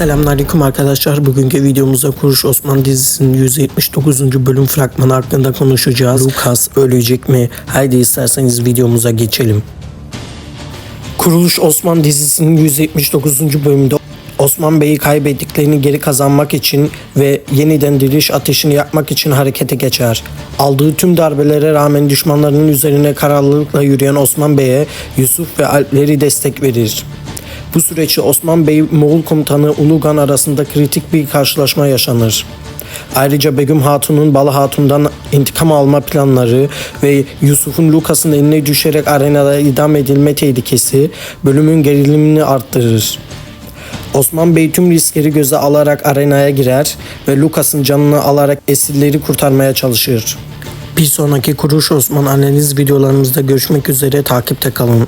Selamünaleyküm arkadaşlar. Bugünkü videomuzda Kuruş Osman dizisinin 179. bölüm fragmanı hakkında konuşacağız. Lucas ölecek mi? Haydi isterseniz videomuza geçelim. Kuruluş Osman dizisinin 179. bölümünde Osman Bey'i kaybettiklerini geri kazanmak için ve yeniden diriliş ateşini yakmak için harekete geçer. Aldığı tüm darbelere rağmen düşmanlarının üzerine kararlılıkla yürüyen Osman Bey'e Yusuf ve Alpleri destek verir. Bu süreçte Osman Bey Moğol komutanı Ulugan arasında kritik bir karşılaşma yaşanır. Ayrıca Begüm Hatun'un Balı Hatun'dan intikam alma planları ve Yusuf'un Lucas'ın eline düşerek arenada idam edilme tehlikesi bölümün gerilimini arttırır. Osman Bey tüm riskleri göze alarak arenaya girer ve Lucas'ın canını alarak esirleri kurtarmaya çalışır. Bir sonraki Kuruş Osman analiz videolarımızda görüşmek üzere takipte kalın.